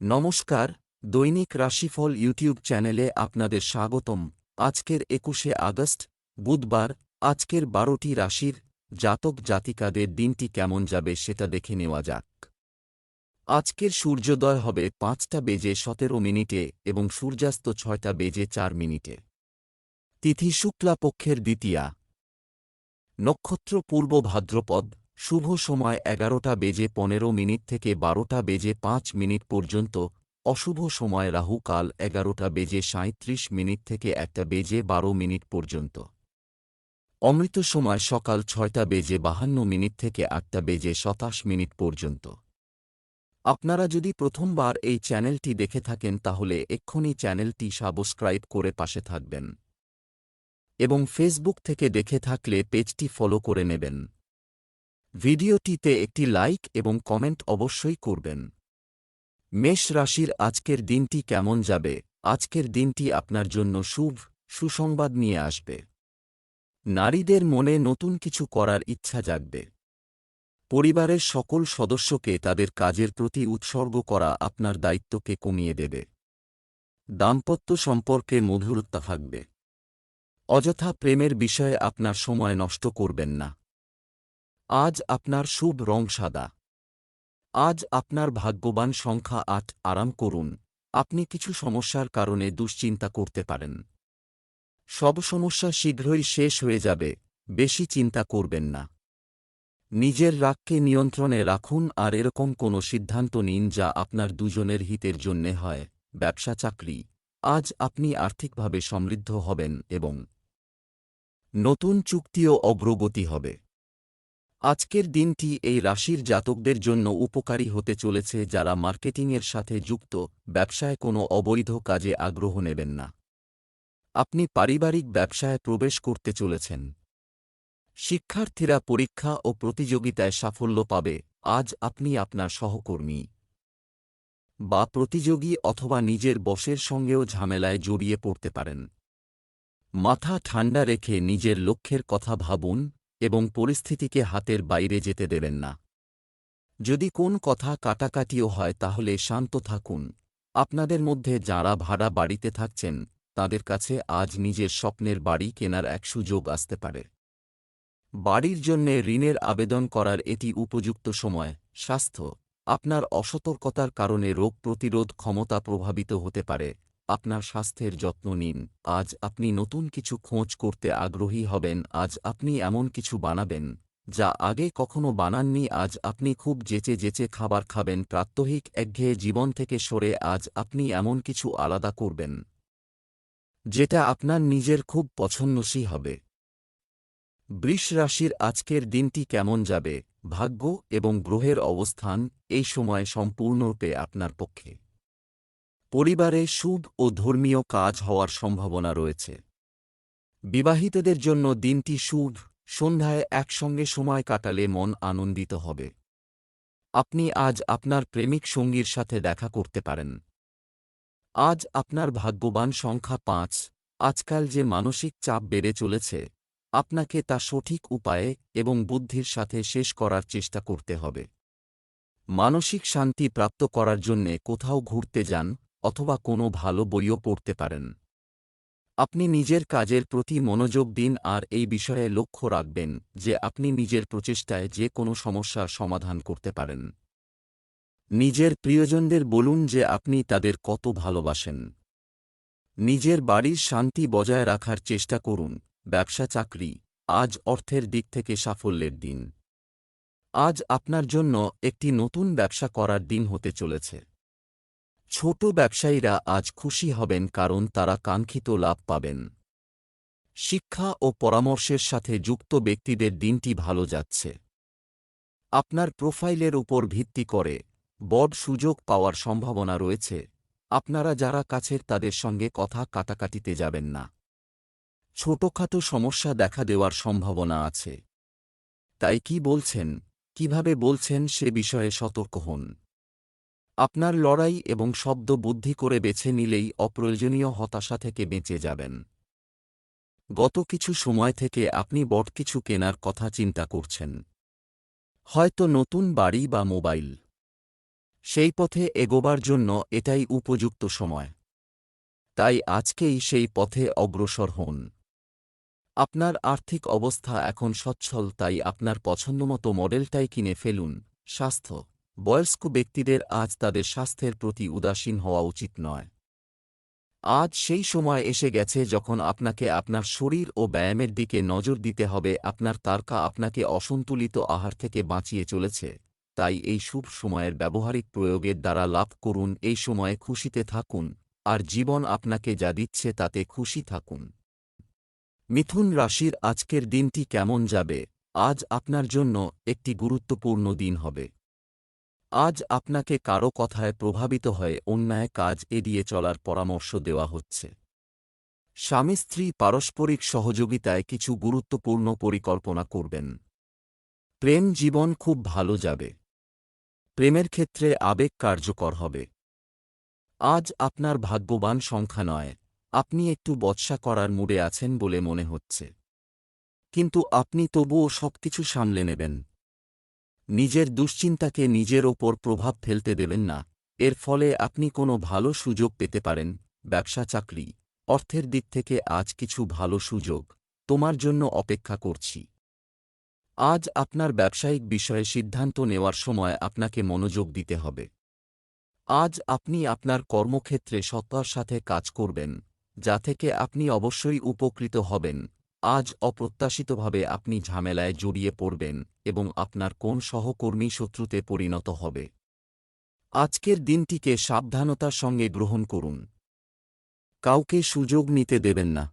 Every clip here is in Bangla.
নমস্কার, দৈনিক রাশিফল ইউটিউব চ্যানেলে আপনাদের স্বাগতম। আজকের একুশে আগস্ট, বুধবার, আজকের বারোটি রাশির জাতক জাতিকাদের দিনটি কেমন যাবে সেটা দেখে নেওয়া যাক। আজকের সূর্যোদয় হবে পাঁচটা বেজে সতেরো মিনিটে এবং সূর্যাস্ত ছয়টা বেজে চার মিনিটে। তিথি শুক্লা পক্ষের দ্বিতীয়া। নক্ষত্র পূর্ব ভাদ্রপদ শুভ সময় এগারোটা বেজে পনেরো মিনিট থেকে বারোটা বেজে পাঁচ মিনিট পর্যন্ত, অশুভ সময় রাহু কাল এগারোটা বেজে সাঁত্রিশ মিনিট থেকে একটা বেজে বারো মিনিট পর্যন্ত। অমৃত সময় সকাল ছয়টা বেজে বাহান্ন মিনিট থেকে আটটা বেজে শতাশ মিনিট পর্যন্ত। আপনারা যদি প্রথমবার এই চ্যানেলটি দেখে থাকেন তাহলে এক্ষুনি চ্যানেলটি সাবস্ক্রাইব করে পাশে থাকবেন। এবং ফেসবুক থেকে দেখে থাকলে পেজটি ফলো করে নেবেন। ভিডিওটিতে একটি লাইক এবং কমেন্ট অবশ্যই করবেন। মেষ রাশির আজকের দিনটি কেমন যাবে? আজকের দিনটি আপনার জন্য শুভ, সুসংবাদ নিয়ে আসবে। নারীদের মনে নতুন কিছু করার ইচ্ছা জাগবে। পরিবারের সকল সদস্যকে তাদের কাজের প্রতি উৎসর্গ করা আপনার দায়িত্বকে কমিয়ে দেবে। দাম্পত্য সম্পর্কে মধুরতা থাকবে। অযথা প্রেমের বিষয়ে আপনার সময় নষ্ট করবেন না। আজ আপনার শুভ রং সাদা। আজ আপনার ভাগ্যবান সংখ্যা আট, আরাম করুন। আপনি কিছু সমস্যার কারণে দুশ্চিন্তা করতে পারেন। সব সমস্যা শীঘ্রই শেষ হয়ে যাবে, বেশি চিন্তা করবেন না। নিজের রাগকে নিয়ন্ত্রণে রাখুন আর এরকম কোনো সিদ্ধান্ত নিন যা আপনার দুজনের হিতের জন্যে হয়। ব্যবসা, চাকরি। আজ আপনি আর্থিকভাবে সমৃদ্ধ হবেন এবং নতুন চুক্তিও অগ্রগতি হবে। আজকের দিনটি এই রাশির জাতকদের জন্য উপকারী হতে চলেছে যারা মার্কেটিংয়ের সাথে যুক্ত, ব্যবসায় কোনো অবৈধ কাজে আগ্রহ নেবেন না। আপনি পারিবারিক ব্যবসায় প্রবেশ করতে চলেছেন। শিক্ষার্থীরা পরীক্ষা ও প্রতিযোগিতায় সাফল্য পাবে, আজ আপনি আপনার সহকর্মী। বা প্রতিযোগী অথবা নিজের বসের সঙ্গেও ঝামেলায় জড়িয়ে পড়তে পারেন। মাথা ঠান্ডা রেখে নিজের লক্ষ্যের কথা ভাবুন এবং পরিস্থিতিকে হাতের বাইরে যেতে দেবেন না। যদি কোন কথা কাটাকাটিও হয় তাহলে শান্ত থাকুন। আপনাদের মধ্যে যাঁরা ভাড়া বাড়িতে থাকছেন, তাদের কাছে আজ নিজের স্বপ্নের বাড়ি কেনার এক সুযোগ আসতে পারে। বাড়ির জন্যে ঋণের আবেদন করার এটি উপযুক্ত সময়, স্বাস্থ্য, আপনার অসতর্কতার কারণে রোগ প্রতিরোধ ক্ষমতা প্রভাবিত হতে পারে। আপনার স্বাস্থ্যের যত্ন নিন। আজ আপনি নতুন কিছু খোঁজ করতে আগ্রহী হবেন। আজ আপনি এমন কিছু বানাবেন, যা আগে কখনো বানাননি। আজ আপনি খুব যেচে যেচে খাবার খাবেন, প্রাত্যহিক একঘেয়ে জীবন থেকে সরে আজ আপনি এমন কিছু আলাদা করবেন, যেটা আপনার নিজের খুব পছন্দসী হবে। বৃষ রাশির আজকের দিনটি কেমন যাবে? ভাগ্য এবং গ্রহের অবস্থান এই সময় সম্পূর্ণরূপে আপনার পক্ষে। পরিবারে শুভ ও ধর্মীয় কাজ হওয়ার সম্ভাবনা রয়েছে। বিবাহিতদের জন্য দিনটি শুভ সন্ধ্যায় একসঙ্গে সময় কাটালে মন আনন্দিত হবে। আপনি আজ আপনার প্রেমিক সঙ্গীর সাথে দেখা করতে পারেন। আজ আপনার ভাগ্যবান সংখ্যা পাঁচ, আজকাল যে মানসিক চাপ বেড়ে চলেছে, আপনাকে তা সঠিক উপায়ে এবং বুদ্ধির সাথে শেষ করার চেষ্টা করতে হবে। মানসিক শান্তি প্রাপ্ত করার জন্যে কোথাও ঘুরতে যান অথবা কোনো ভালো বইও পড়তে পারেন। আপনি নিজের কাজের প্রতি মনোযোগ দিন আর এই বিষয়ে লক্ষ্য রাখবেন যে আপনি নিজের প্রচেষ্টায় যে কোনো সমস্যার সমাধান করতে পারেন। নিজের প্রিয়জনদের বলুন যে আপনি তাদের কত ভালোবাসেন। নিজের বাড়ির শান্তি বজায় রাখার চেষ্টা করুন, ব্যবসা চাকরি, আজ অর্থের দিক থেকে সাফল্যের দিন। আজ আপনার জন্য একটি নতুন ব্যবসা করার দিন হতে চলেছে। ছোট ব্যবসায়ীরা আজ খুশি হবেন কারণ তারা কাঙ্ক্ষিত লাভ পাবেন। শিক্ষা ও পরামর্শের সাথে যুক্ত ব্যক্তিদের দিনটি ভালো যাচ্ছে। আপনার প্রোফাইলের উপর ভিত্তি করে বড সুযোগ পাওয়ার সম্ভাবনা রয়েছে। আপনারা যারা কাছের তাদের সঙ্গে কথা কাটাকাটিতে যাবেন না। ছোটখাটো সমস্যা দেখা দেওয়ার সম্ভাবনা আছে। তাই কি বলছেন, কীভাবে বলছেন সে বিষয়ে সতর্ক হন। আপনার লড়াই এবং শব্দ বুদ্ধি করে বেছে নিলেই অপ্রয়োজনীয় হতাশা থেকে বেঁচে যাবেন। গত কিছু সময় থেকে আপনি বট কিছু কেনার কথা চিন্তা করছেন। হয়তো নতুন বাড়ি বা মোবাইল। সেই পথে এগোবার জন্য এটাই উপযুক্ত সময়। তাই আজকেই সেই পথে অগ্রসর হন। আপনার আর্থিক অবস্থা এখন সচ্ছল, তাই আপনার পছন্দমতো মডেলটাই কিনে ফেলুন, স্বাস্থ্য। বয়স্ক ব্যক্তিদের আজ তাদের স্বাস্থ্যের প্রতি উদাসীন হওয়া উচিত নয়। আজ সেই সময় এসে গেছে যখন আপনাকে আপনার শরীর ও ব্যায়ামের দিকে নজর দিতে হবে, আপনার তারকা আপনাকে অসন্তুলিত আহার থেকে বাঁচিয়ে চলেছে। তাই এই শুভ সময়ের ব্যবহারিক প্রয়োগের দ্বারা লাভ করুন, এই সময়ে খুশিতে থাকুন, আর জীবন আপনাকে যা দিচ্ছে তাতে খুশি থাকুন। মিথুন রাশির আজকের দিনটি কেমন যাবে? আজ আপনার জন্য একটি গুরুত্বপূর্ণ দিন হবে। আজ আপনাকে কারও কথায় প্রভাবিত হয়ে অন্যায় কাজ এড়িয়ে চলার পরামর্শ দেওয়া হচ্ছে। স্বামী স্ত্রী পারস্পরিক সহযোগিতায় কিছু গুরুত্বপূর্ণ পরিকল্পনা করবেন। প্রেম জীবন খুব ভালো যাবে। প্রেমের ক্ষেত্রে আবেগ কার্যকর হবে। আজ আপনার ভাগ্যবান সংখ্যা নয়, আপনি একটু বৎসা করার মুডে আছেন বলে মনে হচ্ছে। কিন্তু আপনি তবুও সবকিছু সামলে নেবেন। নিজের দুশ্চিন্তাকে নিজের ওপর প্রভাব ফেলতে দেবেন না। এর ফলে আপনি কোনো ভালো সুযোগ পেতে পারেন, ব্যবসা চাকরি, অর্থের দিক থেকে আজ কিছু ভালো সুযোগ। তোমার জন্য অপেক্ষা করছি। আজ আপনার ব্যবসায়িক বিষয়ে সিদ্ধান্ত নেওয়ার সময় আপনাকে মনোযোগ দিতে হবে। আজ আপনি আপনার কর্মক্ষেত্রে সত্তার সাথে কাজ করবেন, যা থেকে আপনি অবশ্যই উপকৃত হবেন। আজ অপ্রত্যাশিতভাবে আপনি ঝামেলায় জড়িয়ে পড়বেন এবং আপনার কোন সহকর্মী শত্রুতে পরিণত হবে। আজকের দিনটিকে সাবধানতার সঙ্গে গ্রহণ করুন। কাউকে সুযোগ নিতে দেবেন না।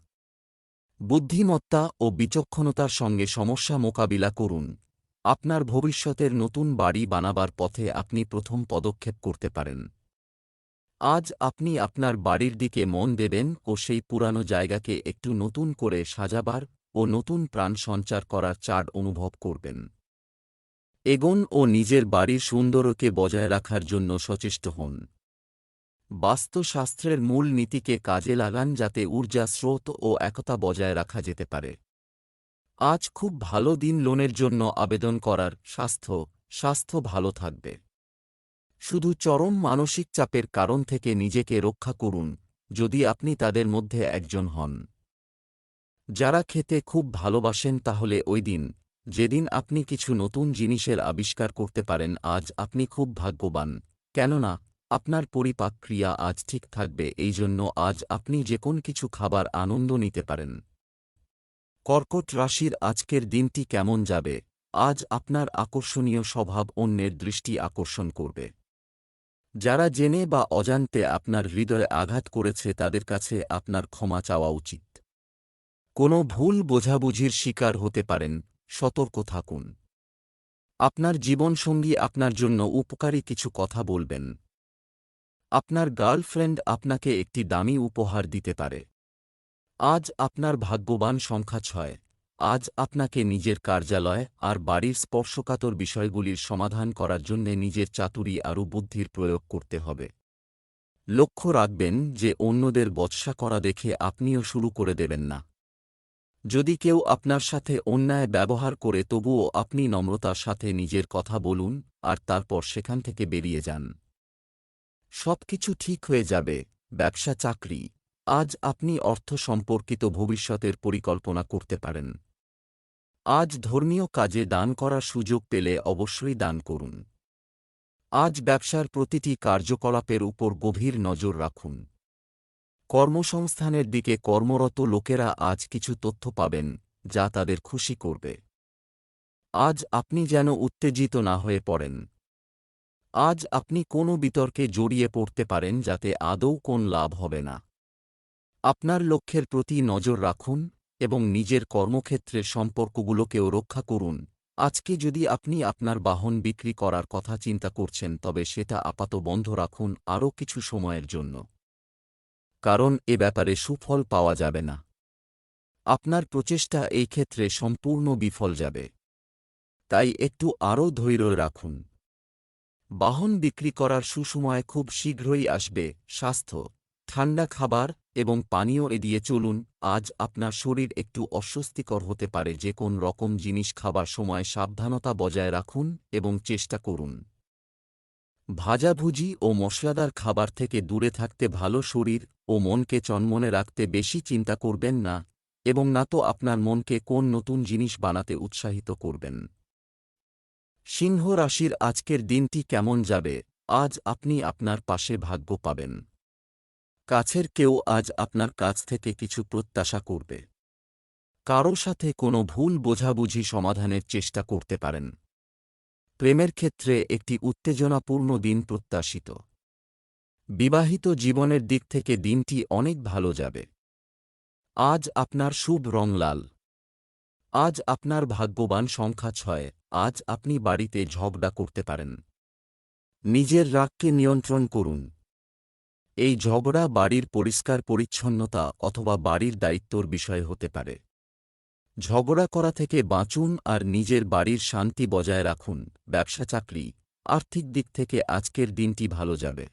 বুদ্ধিমত্তা ও বিচক্ষণতার সঙ্গে সমস্যা মোকাবিলা করুন। আপনার ভবিষ্যতের নতুন বাড়ি বানাবার পথে আপনি প্রথম পদক্ষেপ করতে পারেন। আজ আপনি আপনার বাড়ির দিকে মন দেবেন ও সেই পুরানো জায়গাকে একটু নতুন করে সাজাবার ও নতুন প্রাণ সঞ্চার করার চার অনুভব করবেন। এগোন ও নিজের বাড়ির সুন্দরকে বজায় রাখার জন্য সচেষ্ট হন। বাস্তুশাস্ত্রের মূল নীতিকে কাজে লাগান যাতে ঊর্জা, স্রোত ও একতা বজায় রাখা যেতে পারে। আজ খুব ভালো দিন লোনের জন্য আবেদন করার স্বাস্থ্য স্বাস্থ্য ভালো থাকবে। শুধু চরম মানসিক চাপের কারণ থেকে নিজেকে রক্ষা করুন, যদি আপনি তাদের মধ্যে একজন হন। যারা খেতে খুব ভালোবাসেন তাহলে ওই দিন, যেদিন আপনি কিছু নতুন জিনিসের আবিষ্কার করতে পারেন, আজ আপনি খুব ভাগ্যবান। কেননা, আপনার পরিপাক ক্রিয়া আজ ঠিক থাকবে এই জন্য আজ আপনি যে কোন কিছু খাবার আনন্দ নিতে পারেন। কর্কট রাশির আজকের দিনটি কেমন যাবে? আজ আপনার আকর্ষণীয় স্বভাব অন্যের দৃষ্টি আকর্ষণ করবে। যারা জেনে বা অজান্তে আপনার হৃদয়ে আঘাত করেছে তাদের কাছে আপনার ক্ষমা চাওয়া উচিত। কোনো ভুল বোঝাবুঝির শিকার হতে পারেন, সতর্ক থাকুন। আপনার জীবনসঙ্গী আপনার জন্য উপকারী কিছু কথা বলবেন। আপনার গার্লফ্রেন্ড আপনাকে একটি দামি উপহার দিতে পারে। আজ আপনার ভাগ্যবান সংখ্যা ছয়। আজ আপনাকে নিজের কার্যালয় আর বাড়ির স্পর্শকাতর বিষয়গুলির সমাধান করার জন্য নিজের চাতুরি আরও বুদ্ধির প্রয়োগ করতে হবে। লক্ষ্য রাখবেন যে অন্যদের বৎসা করা দেখে আপনিও শুরু করে দেবেন না। যদি কেউ আপনার সাথে অন্যায় ব্যবহার করে তবুও আপনি নম্রতার সাথে নিজের কথা বলুন আর তারপর সেখান থেকে বেরিয়ে যান। সবকিছু ঠিক হয়ে যাবে, ব্যবসা চাকরি। আজ আপনি অর্থ সম্পর্কিত ভবিষ্যতের পরিকল্পনা করতে পারেন। আজ ধর্মীয় কাজে দান করার সুযোগ পেলে অবশ্যই দান করুন। আজ ব্যবসার প্রতিটি কার্যকলাপের উপর গভীর নজর রাখুন। কর্মসংস্থানের দিকে কর্মরত লোকেরা আজ কিছু তথ্য পাবেন, যা তাদের খুশি করবে। আজ আপনি যেন উত্তেজিত না হয়ে পড়েন। আজ আপনি কোনো বিতর্কে জড়িয়ে পড়তে পারেন, যাতে আদৌ কোন লাভ হবে না। আপনার লক্ষ্যের প্রতি নজর রাখুন এবং নিজের কর্মক্ষেত্রের সম্পর্কগুলোকেও রক্ষা করুন। আজকে যদি আপনি আপনার বাহন বিক্রি করার কথা চিন্তা করছেন, তবে সেটা আপাত বন্ধ রাখুন আরও কিছু সময়ের জন্য। কারণ এ ব্যাপারে সুফল পাওয়া যাবে না। আপনার প্রচেষ্টা এই ক্ষেত্রে সম্পূর্ণ বিফল যাবে। তাই একটু আরও ধৈর্য রাখুন। বাহন বিক্রি করার সুসময় খুব শীঘ্রই আসবে। স্বাস্থ্য, ঠান্ডা খাবার এবং পানীয় এড়িয়ে চলুন, আজ আপনার শরীর একটু অস্বস্তিকর হতে পারে যে কোন রকম জিনিস খাবার সময় সাবধানতা বজায় রাখুন এবং চেষ্টা করুন। ভাজাভুজি ও মশলাদার খাবার থেকে দূরে থাকতে ভালো শরীর ও মনকে চনমনে রাখতে বেশি চিন্তা করবেন না এবং না তো আপনার মনকে কোন নতুন জিনিস বানাতে উৎসাহিত করবেন। সিংহ রাশির আজকের দিনটি কেমন যাবে, আজ আপনি আপনার পাশে ভাগ্য পাবেন। কাছের কেউ আজ আপনার কাছ থেকে কিছু প্রত্যাশা করবে। কারও সাথে কোনো ভুল বোঝাবুঝি সমাধানের চেষ্টা করতে পারেন। প্রেমের ক্ষেত্রে একটি উত্তেজনাপূর্ণ দিন প্রত্যাশিত। বিবাহিত জীবনের দিক থেকে দিনটি অনেক ভালো যাবে। আজ আপনার শুভ রং লাল। আজ আপনার ভাগ্যবান সংখ্যা ছয়। আজ আপনি বাড়িতে ঝগড়া করতে পারেন। নিজের রাগকে নিয়ন্ত্রণ করুন। এই ঝগড়া বাড়ির পরিষ্কার পরিচ্ছন্নতা অথবা বাড়ির দায়িত্বর বিষয় হতে পারে। ঝগড়া করা থেকে বাঁচুন আর নিজের বাড়ির শান্তি বজায় রাখুন, ব্যবসা, চাকরি, আর্থিক দিক থেকে আজকের দিনটি ভালো যাবে।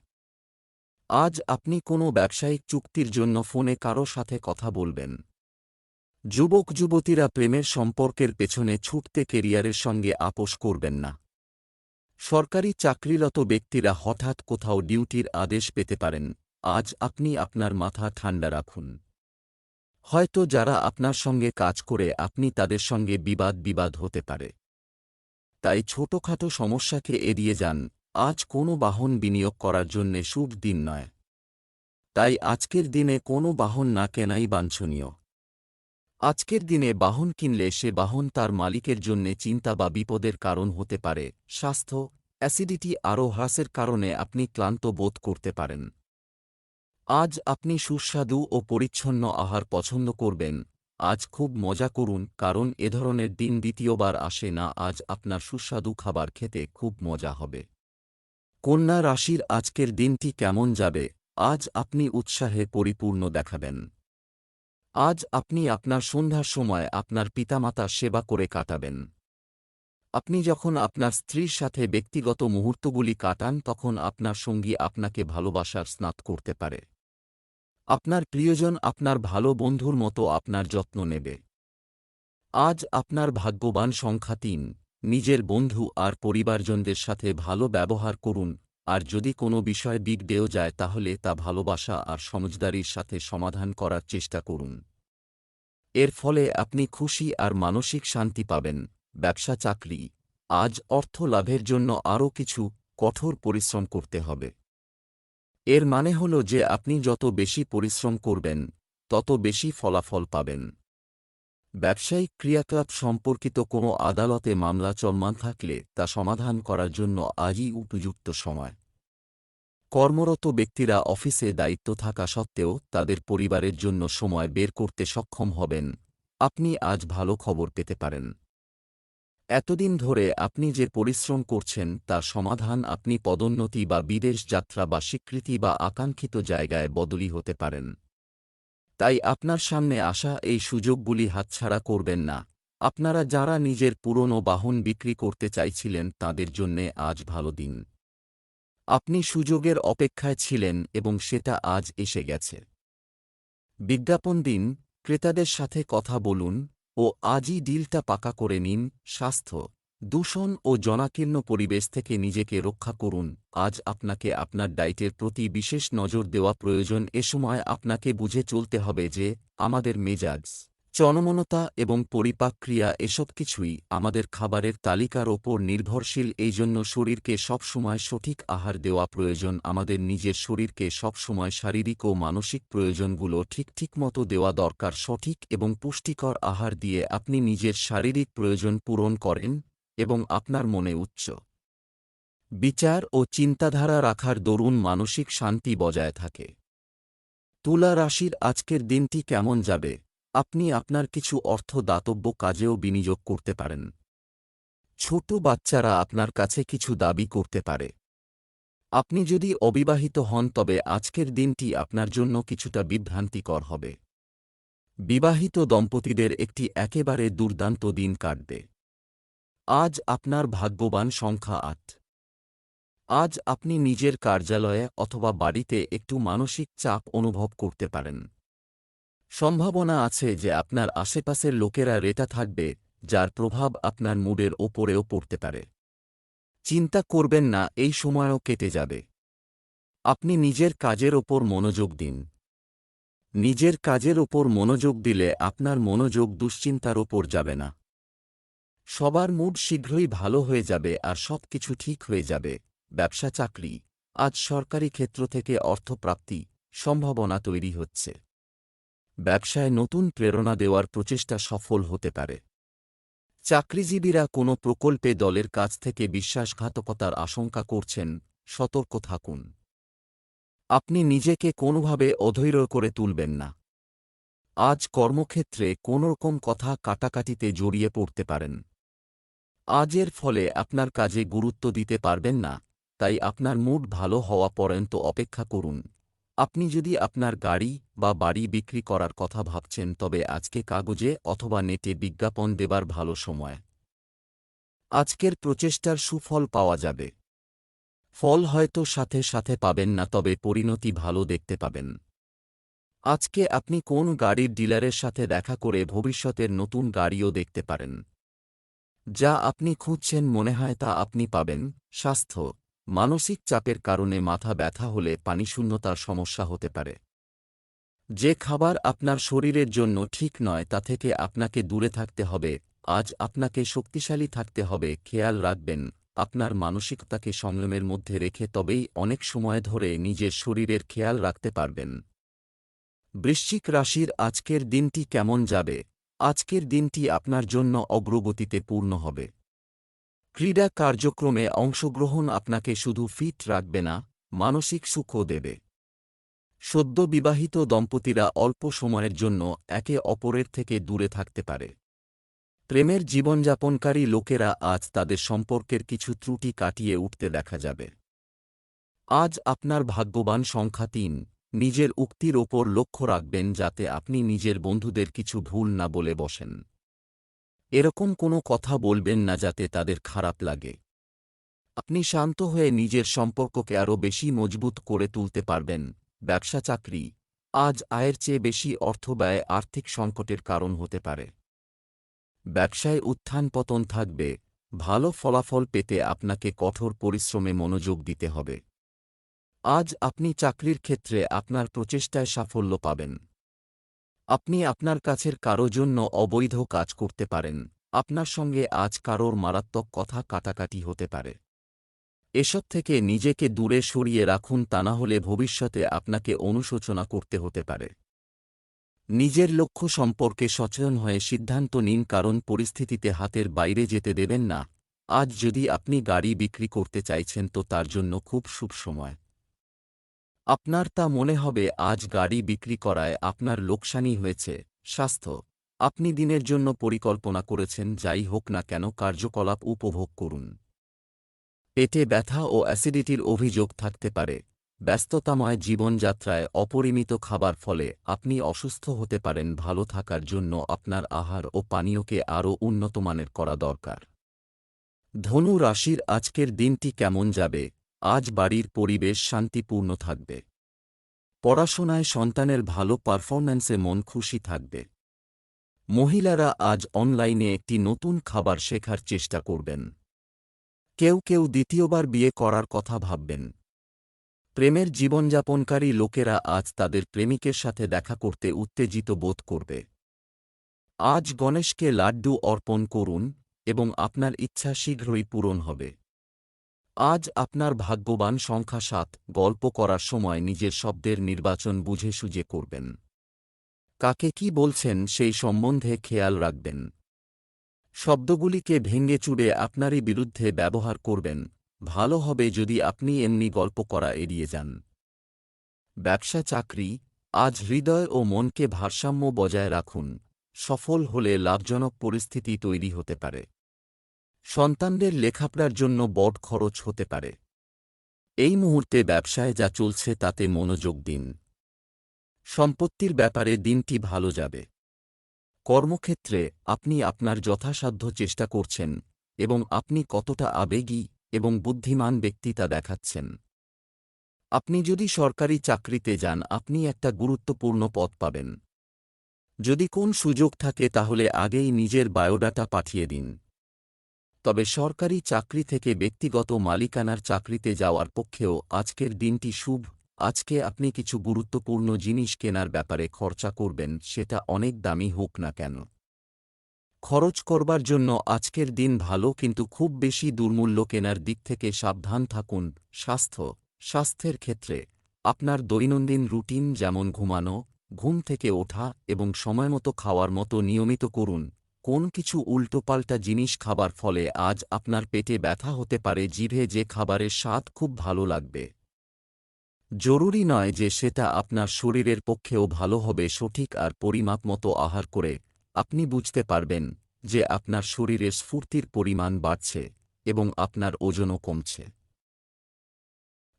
আজ আপনি কোনো ব্যবসায়িক চুক্তির জন্য ফোনে কারও সাথে কথা বলবেন। যুবক যুবতীরা প্রেমের সম্পর্কের পেছনে ছুটতে কেরিয়ারের সঙ্গে আপোষ করবেন না। সরকারি চাকরিরত ব্যক্তিরা হঠাৎ কোথাও ডিউটির আদেশ পেতে পারেন, আজ আপনি আপনার মাথা ঠান্ডা রাখুন। হয়তো যারা আপনার সঙ্গে কাজ করে, আপনি তাদের সঙ্গে বিবাদ বিবাদ হতে পারে। তাই ছোটখাটো সমস্যাকে এড়িয়ে যান, আজ কোনো বাহন বিনিয়োগ করার জন্যে শুভ দিন নয়। তাই আজকের দিনে কোনো বাহন না কেনাই বাঞ্ছনীয়। আজকের দিনে বাহন কিনলে সে বাহন তার মালিকের জন্যে চিন্তা বা বিপদের কারণ হতে পারে, স্বাস্থ্য, অ্যাসিডিটি আরও হ্রাসের কারণে আপনি ক্লান্ত বোধ করতে পারেন। আজ আপনি সুস্বাদু ও পরিচ্ছন্ন আহার পছন্দ করবেন, আজ খুব মজা করুন কারণ এ ধরনের দিন দ্বিতীয়বার আসে না, আজ আপনার সুস্বাদু খাবার খেতে খুব মজা হবে। কন্যা রাশির আজকের দিনটি কেমন যাবে? আজ আপনি উৎসাহে পরিপূর্ণ দেখাবেন। আজ আপনি আপনার সন্ধ্যার সময় আপনার পিতামাতার সেবা করে কাটাবেন। আপনি যখন আপনার স্ত্রীর সাথে ব্যক্তিগত মুহূর্তগুলি কাটান, তখন আপনার সঙ্গী আপনাকে ভালোবাসার স্নাত করতে পারে। আপনার প্রিয়জন আপনার ভালো বন্ধুর মতো আপনার যত্ন নেবে। আজ আপনার ভাগ্যবান সংখ্যা তিন। নিজের বন্ধু আর পরিবারজনদের সাথে ভালো ব্যবহার করুন। আর যদি কোনো বিষয় বিগড়েও যায় তাহলে তা ভালোবাসা আর সমজদারির সাথে সমাধান করার চেষ্টা করুন। এর ফলে আপনি খুশি আর মানসিক শান্তি পাবেন। ব্যবসা চাকরি। আজ অর্থ লাভের জন্য আরও কিছু কঠোর পরিশ্রম করতে হবে। এর মানে হল যে আপনি যত বেশি পরিশ্রম করবেন, তত বেশি ফলাফল পাবেন। ব্যবসায়িক ক্রিয়াকলাপ সম্পর্কিত কোনো আদালতে মামলা চলমান থাকলে তা সমাধান করার জন্য আজই উপযুক্ত সময়। কর্মরত ব্যক্তিরা অফিসে দায়িত্ব থাকা সত্ত্বেও তাদের পরিবারের জন্য সময় বের করতে সক্ষম হবেন। আপনি আজ ভালো খবর পেতে পারেন। এতদিন ধরে আপনি যে পরিশ্রম করছেন, তার সমাধান আপনি পদোন্নতি বা বিদেশ যাত্রা বা স্বীকৃতি বা আকাঙ্ক্ষিত জায়গায় বদলি হতে পারেন। তাই আপনার সামনে আসা এই সুযোগগুলি হাতছাড়া করবেন না। আপনারা যারা নিজের পুরনো বাহন বিক্রি করতে চাইছিলেন তাদের জন্যে আজ ভালো দিন। আপনি সুযোগের অপেক্ষায় ছিলেন এবং সেটা আজ এসে গেছে। বিজ্ঞাপন দিন, ক্রেতাদের সাথে কথা বলুন ও আজই ডিলটা পাকা করে নিন, স্বাস্থ্য। দূষণ ও জনাকীর্ণ পরিবেশ থেকে নিজেকে রক্ষা করুন। আজ আপনাকে আপনার ডায়েটের প্রতি বিশেষ নজর দেওয়া প্রয়োজন। এ সময় আপনাকে বুঝে চলতে হবে যে, আমাদের মেজাজ, চনমনতা এবং পরিপাক্রিয়া এসব কিছুই আমাদের খাবারের তালিকার ওপর নির্ভরশীল। এই জন্য শরীরকে সবসময় সঠিক আহার দেওয়া প্রয়োজন। আমাদের নিজের শরীরকে সবসময় শারীরিক ও মানসিক প্রয়োজনগুলো ঠিক ঠিক মতো দেওয়া দরকার। সঠিক এবং পুষ্টিকর আহার দিয়ে আপনি নিজের শারীরিক প্রয়োজন পূরণ করেন। এবং আপনার মনে উচ্চ। বিচার ও চিন্তাধারা রাখার দরুন মানসিক শান্তি বজায় থাকে। তুলা রাশির আজকের দিনটি কেমন যাবে? আপনি আপনার কিছু অর্থ দাতব্য কাজেও বিনিয়োগ করতে পারেন। ছোট বাচ্চারা আপনার কাছে কিছু দাবি করতে পারে। আপনি যদি অবিবাহিত হন, তবে আজকের দিনটি আপনার জন্য কিছুটা বিভ্রান্তিকর হবে। বিবাহিত দম্পতিদের একটি একেবারে দুর্দান্ত দিন কাটবে। আজ আপনার ভাগ্যবান সংখ্যা আট। আজ আপনি নিজের কার্যালয়ে অথবা বাড়িতে একটু মানসিক চাপ অনুভব করতে পারেন। সম্ভাবনা আছে যে আপনার আশেপাশের লোকেরা রেটা থাকবে, যার প্রভাব আপনার মুডের ওপরেও পড়তে পারে। চিন্তা করবেন না, এই সময়ও কেটে যাবে। আপনি নিজের কাজের ওপর মনোযোগ দিন। নিজের কাজের ওপর মনোযোগ দিলে আপনার মনোযোগ দুশ্চিন্তার ওপর যাবে না। সবার মুড শীঘ্রই ভালো হয়ে যাবে আর সব কিছু ঠিক হয়ে যাবে। ব্যবসা চাকরি। আজ সরকারি ক্ষেত্র থেকে অর্থপ্রাপ্তি সম্ভাবনা তৈরি হচ্ছে। ব্যবসায় নতুন প্রেরণা দেওয়ার প্রচেষ্টা সফল হতে পারে। চাকরিজীবীরা কোনো প্রকল্পে দলের কাছ থেকে বিশ্বাসঘাতকতার আশঙ্কা করছেন, সতর্ক থাকুন। আপনি নিজেকে কোনোভাবে অধৈর্য করে তুলবেন না। আজ কর্মক্ষেত্রে কোনোরকম কথা কাটাকাটিতে জড়িয়ে পড়তে পারেন। আজের ফলে আপনার কাজে গুরুত্ব দিতে পারবেন না, তাই আপনার মুড ভালো হওয়া পর্যন্ত অপেক্ষা করুন। আপনি যদি আপনার গাড়ি বা বাড়ি বিক্রি করার কথা ভাবছেন, তবে আজকে কাগজে অথবা নেটে বিজ্ঞাপন দেবার ভালো সময়। আজকের প্রচেষ্টার সুফল পাওয়া যাবে। ফল হয়তো সাথে সাথে পাবেন না, তবে পরিণতি ভালো দেখতে পাবেন। আজকে আপনি কোন গাড়ির ডিলারের সাথে দেখা করে ভবিষ্যতের নতুন গাড়িও দেখতে পারেন। যা আপনি খুঁজছেন মনে হয় তা আপনি পাবেন। স্বাস্থ্য, মানসিক চাপের কারণে মাথা ব্যথা হলে পানিশূন্যতার সমস্যা হতে পারে। যে খাবার আপনার শরীরের জন্য ঠিক নয় তা থেকে আপনাকে দূরে থাকতে হবে। আজ আপনাকে শক্তিশালী থাকতে হবে, খেয়াল রাখবেন। আপনার মানসিকতাকে সংযমের মধ্যে রেখে তবেই অনেক সময় ধরে নিজের শরীরের খেয়াল রাখতে পারবেন। বৃশ্চিক রাশির আজকের দিনটি কেমন যাবে? আজকের দিনটি আপনার জন্য অগ্রগতিতে পূর্ণ হবে। ক্রীড়া কার্যক্রমে অংশগ্রহণ আপনাকে শুধু ফিট রাখবে না, মানসিক সুখও দেবে। সদ্য বিবাহিত দম্পতিরা অল্প সময়ের জন্য একে অপরের থেকে দূরে থাকতে পারে। প্রেমের জীবনযাপনকারী লোকেরা আজ তাদের সম্পর্কের কিছু ত্রুটি কাটিয়ে উঠতে দেখা যাবে। আজ আপনার ভাগ্যবান সংখ্যা তিন। নিজের উক্তির ওপর লক্ষ্য রাখবেন যাতে আপনি নিজের বন্ধুদের কিছু ভুল না বলে বসেন। এরকম কোনো কথা বলবেন না যাতে তাদের খারাপ লাগে। আপনি শান্ত হয়ে নিজের সম্পর্ককে আরও বেশি মজবুত করে তুলতে পারবেন। ব্যবসা চাকরি, আজ আয়ের চেয়ে বেশি অর্থ ব্যয় আর্থিক সংকটের কারণ হতে পারে। ব্যবসায় উত্থান পতন থাকবে, ভালো ফলাফল পেতে আপনাকে কঠোর পরিশ্রমে মনোযোগ দিতে হবে। আজ আপনি চাকরির ক্ষেত্রে আপনার প্রচেষ্টায় সাফল্য পাবেন। আপনি আপনার কাছের কারও জন্য অবৈধ কাজ করতে পারেন। আপনার সঙ্গে আজ কারোর মারাত্মক কথা কাটাকাটি হতে পারে। এসব থেকে নিজেকে দূরে সরিয়ে রাখুন তা না হলে ভবিষ্যতে আপনাকে অনুশোচনা করতে হতে পারে। নিজের লক্ষ্য সম্পর্কে সচেতন হয়ে সিদ্ধান্ত নিন, কারণ পরিস্থিতিতে হাতের বাইরে যেতে দেবেন না। আজ যদি আপনি গাড়ি বিক্রি করতে চাইছেন, তো তার জন্য খুব শুভ সময়। আপনার তা মনে হবে, আজ গাড়ি বিক্রি করায় আপনার লোকসানি হয়েছে। স্বাস্থ্য। আপনি দিনের জন্য পরিকল্পনা করেছেন, যাই হোক না কেন কার্যকলাপ উপভোগ করুন। পেটে ব্যথা ও অ্যাসিডিটির অভিযোগ থাকতে পারে। ব্যস্ততাময় জীবনযাত্রায় অপরিমিত খাবার ফলে আপনি অসুস্থ হতে পারেন, ভালো থাকার জন্য আপনার আহার ও পানীয়কে আরও উন্নতমানের করা দরকার। ধনু রাশির আজকের দিনটি কেমন যাবে? আজ বাড়ির পরিবেশ শান্তিপূর্ণ থাকবে। পড়াশোনায় সন্তানের ভালো পারফরম্যান্সে মন খুশি থাকবে। মহিলারা আজ অনলাইনে একটি নতুন খাবার শেখার চেষ্টা করবেন। কেউ কেউ দ্বিতীয়বার বিয়ে করার কথা ভাববেন। প্রেমের জীবনযাপনকারী লোকেরা আজ তাদের প্রেমিকের সাথে দেখা করতে উত্তেজিত বোধ করবে। আজ গণেশকে লাড্ডু অর্পণ করুন এবং আপনার ইচ্ছা শীঘ্রই পূরণ হবে। আজ আপনার ভাগ্যবান সংখ্যা সাত, গল্প করার সময় নিজের শব্দের নির্বাচন বুঝে সুঝে করবেন। কাকে কি বলছেন সেই সম্বন্ধে খেয়াল রাখবেন। শব্দগুলিকে ভেঙে চুড়ে আপনারই বিরুদ্ধে ব্যবহার করবেন, ভালো হবে যদি আপনি এমনি গল্প করা এড়িয়ে যান। ব্যবসা চাকরি, আজ হৃদয় ও মনকে ভারসাম্য বজায় রাখুন, সফল হলে লাভজনক পরিস্থিতি তৈরি হতে পারে। সন্তানদের লেখাপড়ার জন্য বট খরচ হতে পারে। এই মুহূর্তে ব্যবসায় যা চলছে তাতে মনোযোগ দিন। সম্পত্তির ব্যাপারে দিনটি ভালো যাবে। কর্মক্ষেত্রে আপনি আপনার যথাসাধ্য চেষ্টা করছেন এবং আপনি কতটা আবেগী এবং বুদ্ধিমান ব্যক্তি তা দেখাচ্ছেন। আপনি যদি সরকারি চাকরিতে যান, আপনি একটা গুরুত্বপূর্ণ পদ পাবেন। যদি কোন সুযোগ থাকে তাহলে আগেই নিজের বায়োডাটা পাঠিয়ে দিন। তবে সরকারি চাকরি থেকে ব্যক্তিগত মালিকানার চাকরিতে যাওয়ার পক্ষেও আজকের দিনটি শুভ। আজকে আপনি কিছু গুরুত্বপূর্ণ জিনিস কেনার ব্যাপারে খরচা করবেন, সেটা অনেক দামি হোক না কেন। খরচ করবার জন্য আজকের দিন ভালো কিন্তু খুব বেশি দুর্মূল্য কেনার দিক থেকে সাবধান থাকুন। স্বাস্থ্য, স্বাস্থ্যের ক্ষেত্রে আপনার দৈনন্দিন রুটিন যেমন ঘুমানো, ঘুম থেকে ওঠা এবং সময়মতো খাওয়ার মতো নিয়মিত করুন। কোন কিছু উল্টোপাল্টা জিনিস খাবার ফলে আজ আপনার পেটে ব্যথা হতে পারে জিভে যে খাবারের স্বাদ খুব ভালো লাগবে। জরুরি নয় যে সেটা আপনার শরীরের পক্ষেও ভালো হবে, সঠিক আর পরিমাপ মতো আহার করে আপনি বুঝতে পারবেন যে আপনার শরীরে স্ফূর্তির পরিমাণ বাড়ছে এবং আপনার ওজনও কমছে।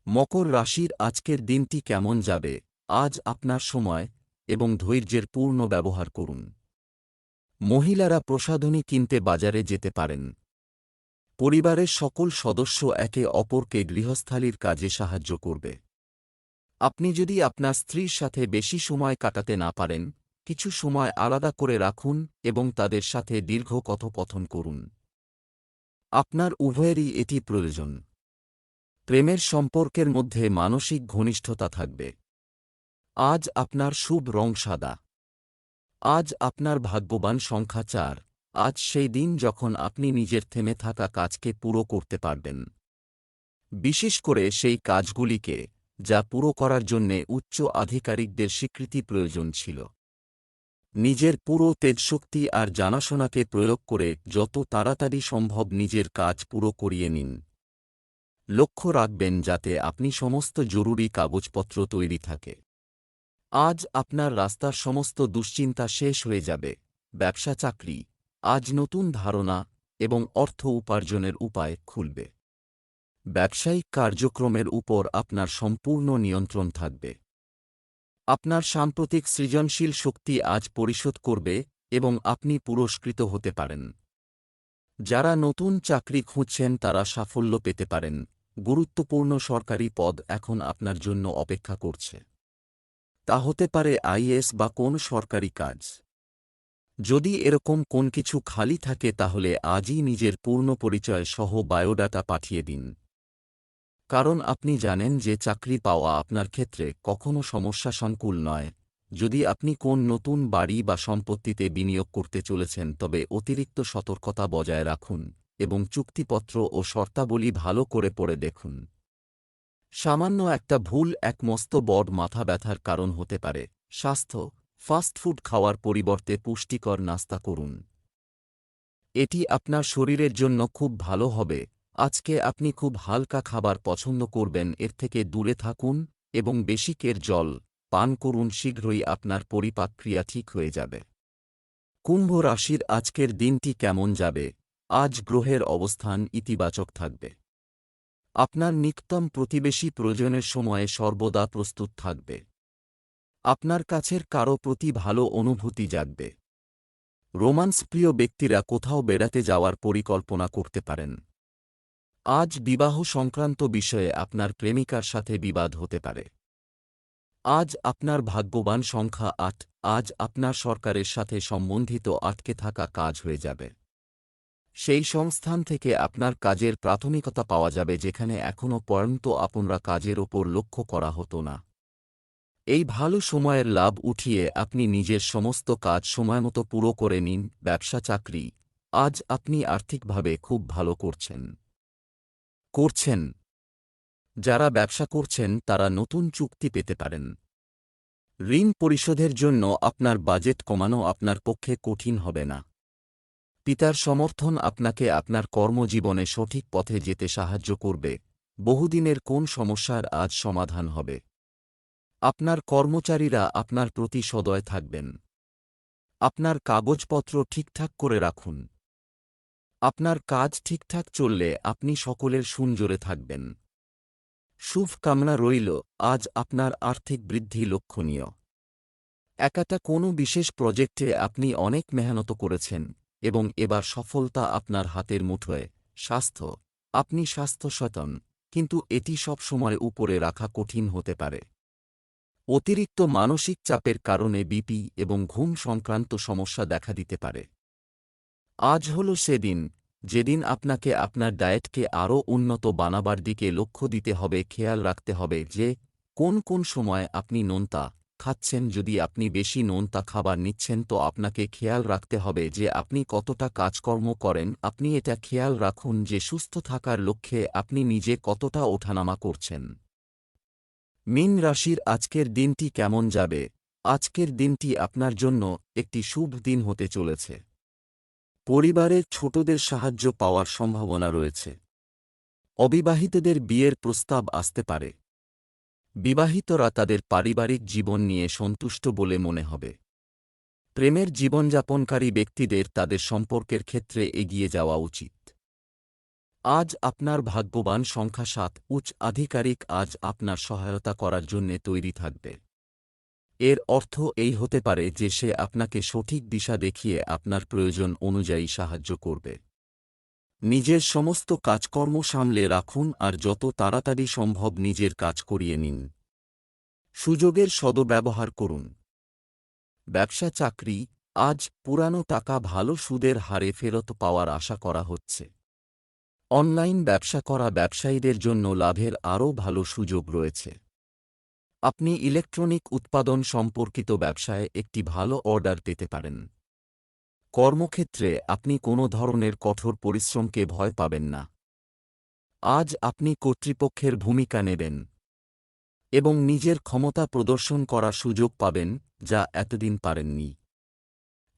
মকর রাশির আজকের দিনটি কেমন যাবে? আজ আপনার সময় এবং ধৈর্যের পূর্ণ ব্যবহার করুন। মহিলারা প্রসাধনী কিনতে বাজারে যেতে পারেন। পরিবারের সকল সদস্য একে অপরকে গৃহস্থালির কাজে সাহায্য করবে। আপনি যদি আপনার স্ত্রীর সাথে বেশি সময় কাটাতে না পারেন, কিছু সময় আলাদা করে রাখুন এবং তাদের সাথে দীর্ঘ কথোপথন করুন। আপনার উভয়েরই এটি প্রয়োজন। প্রেমের সম্পর্কের মধ্যে মানসিক ঘনিষ্ঠতা থাকবে। আজ আপনার শুভ রং সাদা। আজ আপনার ভাগ্যবান সংখ্যা চার। আজ সেই দিন যখন আপনি নিজের থেমে থাকা কাজকে পুরো করতে পারবেন। বিশেষ করে সেই কাজগুলিকে, যা পুরো করার জন্যে উচ্চ আধিকারিকদের স্বীকৃতি প্রয়োজন ছিল। নিজের পুরো তেজশক্তি আর জানাশোনাকে প্রয়োগ করে যত তাড়াতাড়ি সম্ভব নিজের কাজ পুরো করিয়ে নিন। লক্ষ্য রাখবেন যাতে আপনি সমস্ত জরুরি কাগজপত্র তৈরি থাকে। আজ আপনার রাস্তার সমস্ত দুশ্চিন্তা শেষ হয়ে যাবে। ব্যবসা চাকরি। আজ নতুন ধারণা এবং অর্থ উপার্জনের উপায় খুলবে। ব্যবসায়িক কার্যক্রমের উপর আপনার সম্পূর্ণ নিয়ন্ত্রণ থাকবে। আপনার সাম্প্রতিক সৃজনশীল শক্তি আজ পরিশোধ করবে এবং আপনি পুরস্কৃত হতে পারেন। যারা নতুন চাকরি খুঁজছেন তারা সাফল্য পেতে পারেন। গুরুত্বপূর্ণ সরকারি পদ এখন আপনার জন্য অপেক্ষা করছে। তা হতে পারে আইএস বা কোন সরকারি কাজ। যদি এরকম কোন কিছু খালি থাকে তাহলে আজই নিজের পূর্ণ পরিচয় সহ বায়োডাটা পাঠিয়ে দিন। কারণ আপনি জানেন যে চাকরি পাওয়া আপনার ক্ষেত্রে কখনো সমস্যা সংকুল নয়। যদি আপনি কোন নতুন বাড়ি বা সম্পত্তিতে বিনিয়োগ করতে চলেছেন তবে অতিরিক্ত সতর্কতা বজায় রাখুন এবং চুক্তিপত্র ও শর্তাবলী ভালো করে পড়ে দেখুন। সামান্য একটা ভুল এক মস্ত বড় মাথা ব্যথার কারণ হতে পারে। স্বাস্থ্য ফাস্টফুড খাওয়ার পরিবর্তে পুষ্টিকর নাস্তা করুন। এটি আপনার শরীরের জন্য খুব ভালো হবে। আজকে আপনি খুব হালকা খাবার পছন্দ করবেন, এর থেকে দূরে থাকুন এবং বেশি কের জল পান করুন, শীঘ্রই আপনার পরিপাক ক্রিয়া ঠিক হয়ে যাবে। কুম্ভ রাশির আজকের দিনটি কেমন যাবে? আজ গ্রহের অবস্থান ইতিবাচক থাকবে। আপনার নিকতম প্রতিবেশী প্রয়োজনের সময়ে সর্বদা প্রস্তুত থাকবে। আপনার কাছের কারও প্রতি ভালো অনুভূতি জাগবে। রোমান্স প্রিয় ব্যক্তিরা কোথাও বেড়াতে যাওয়ার পরিকল্পনা করতে পারেন। আজ বিবাহ সংক্রান্ত বিষয়ে আপনার প্রেমিকার সাথে বিবাদ হতে পারে। আজ আপনার ভাগ্যবান সংখ্যা আট, আজ আপনার সরকারের সাথে সম্বন্ধিত আটকে থাকা কাজ হয়ে যাবে। সেই সংস্থান থেকে আপনার কাজের প্রাথমিকতা পাওয়া যাবে যেখানে এখনও পর্যন্ত আপনারা কাজের ওপর লক্ষ্য করা হতো না। এই ভালো সময়ের লাভ উঠিয়ে আপনি নিজের সমস্ত কাজ সময়মতো পুরো করে নিন, ব্যবসা, চাকরি। আজ আপনি আর্থিকভাবে খুব ভালো করছেন। করছেন। যারা ব্যবসা করছেন, তারা নতুন চুক্তি পেতে পারেন। ঋণ পরিশোধের জন্য আপনার বাজেট কমানো আপনার পক্ষে কঠিন হবে না। পিতার সমর্থন আপনাকে আপনার কর্মজীবনে সঠিক পথে যেতে সাহায্য করবে। বহুদিনের কোন সমস্যার আজ সমাধান হবে? আপনার কর্মচারীরা আপনার প্রতি সদয় থাকবেন। আপনার কাগজপত্র ঠিকঠাক করে রাখুন। আপনার কাজ ঠিকঠাক চললে আপনি সকলের সুনজোরে থাকবেন। শুভ কামনা রইল, আজ আপনার আর্থিক বৃদ্ধি লক্ষণীয়। একাটা কোনো বিশেষ প্রজেক্টে আপনি অনেক মেহনত করেছেন। এবং এবার সফলতা আপনার হাতের মুঠোয়। স্বাস্থ্য। আপনি স্বাস্থ্য সচেতন কিন্তু এটি সব সময় উপরে রাখা কঠিন হতে পারে। অতিরিক্ত মানসিক চাপের কারণে বিপি এবং ঘুম সংক্রান্ত সমস্যা দেখা দিতে পারে। আজ হল সেদিন, যেদিন আপনাকে আপনার ডায়েটকে আরও উন্নত বানাবার দিকে লক্ষ্য দিতে হবে, খেয়াল রাখতে হবে যে, কোন কোন সময় আপনি নোনতা খাচ্ছেন যদি আপনি বেশি নোনতা খাবার নিচ্ছেন তো আপনাকে খেয়াল রাখতে হবে যে আপনি কতটা কাজকর্ম করেন, আপনি এটা খেয়াল রাখুন যে সুস্থ থাকার লক্ষ্যে আপনি নিজে কতটা ওঠানামা করছেন। মিন রাশির আজকের দিনটি কেমন যাবে? আজকের দিনটি আপনার জন্য একটি শুভ দিন হতে চলেছে। পরিবারের ছোটদের সাহায্য পাওয়ার সম্ভাবনা রয়েছে। অবিবাহিতদের বিয়ের প্রস্তাব আসতে পারে। বিবাহিতরা তাদের পারিবারিক জীবন নিয়ে সন্তুষ্ট বলে মনে হবে। প্রেমের জীবনযাপনকারী ব্যক্তিদের তাদের সম্পর্কের ক্ষেত্রে এগিয়ে যাওয়া উচিত। আজ আপনার ভাগ্যবান সংখ্যা সাত, উচ্চ আধিকারিক আজ আপনার সহায়তা করার জন্যে তৈরি থাকবে। এর অর্থ এই হতে পারে যে সে আপনাকে সঠিক দিশা দেখিয়ে আপনার প্রয়োজন অনুযায়ী সাহায্য করবে। নিজের সমস্ত কাজকর্ম সামলে রাখুন আর যত তাড়াতাড়ি সম্ভব নিজের কাজ করিয়ে নিন। সুযোগের সদব্যবহার করুন। ব্যবসা চাকরি, আজ পুরানো টাকা ভালো সুদের হারে ফেরত পাওয়ার আশা করা হচ্ছে। অনলাইন ব্যবসা করা ব্যবসায়ীদের জন্য লাভের আরও ভালো সুযোগ রয়েছে। আপনি ইলেকট্রনিক উৎপাদন সম্পর্কিত ব্যবসায় একটি ভালো অর্ডার পেতে পারেন। কর্মক্ষেত্রে আপনি কোনো ধরনের কঠোর পরিশ্রমকে ভয় পাবেন না। আজ আপনি কর্তৃপক্ষের ভূমিকা নেবেন এবং নিজের ক্ষমতা প্রদর্শন করার সুযোগ পাবেন, যা এতদিন পারেননি।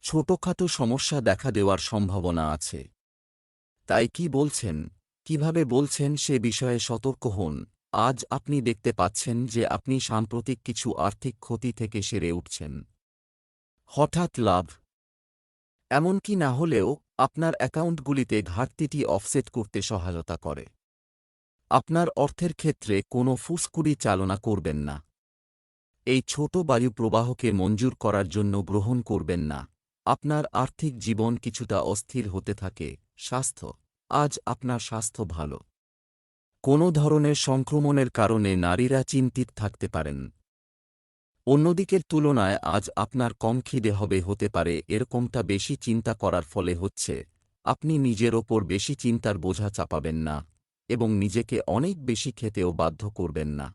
ছোটখাটো সমস্যা দেখা দেওয়ার সম্ভাবনা আছে। তাই কি বলছেন, কীভাবে বলছেন সে বিষয়ে সতর্ক হন। আজ আপনি দেখতে পাচ্ছেন যে আপনি সাম্প্রতিক কিছু আর্থিক ক্ষতি থেকে সেরে উঠছেন। হঠাৎ লাভ এমনকি না হলেও আপনার অ্যাকাউন্টগুলিতে ঘাটতিটি অফসেট করতে সহায়তা করে। আপনার অর্থের ক্ষেত্রে কোনো ফুসকুড়ি চালনা করবেন না। এই ছোট বায়ু প্রবাহকে মঞ্জুর করার জন্য গ্রহণ করবেন না। আপনার আর্থিক জীবন কিছুটা অস্থির হতে থাকে। স্বাস্থ্য, আজ আপনার স্বাস্থ্য ভালো। কোনো ধরনের সংক্রমণের কারণে নারীরা চিন্তিত থাকতে পারেন। অন্যদিকের তুলনায় আজ আপনার কম খিদে হবে হতে পারে, এরকমটা বেশি চিন্তা করার ফলে হচ্ছে, আপনি নিজের ওপর বেশি চিন্তার বোঝা চাপাবেন না এবং নিজেকে অনেক বেশি খেতেও বাধ্য করবেন না।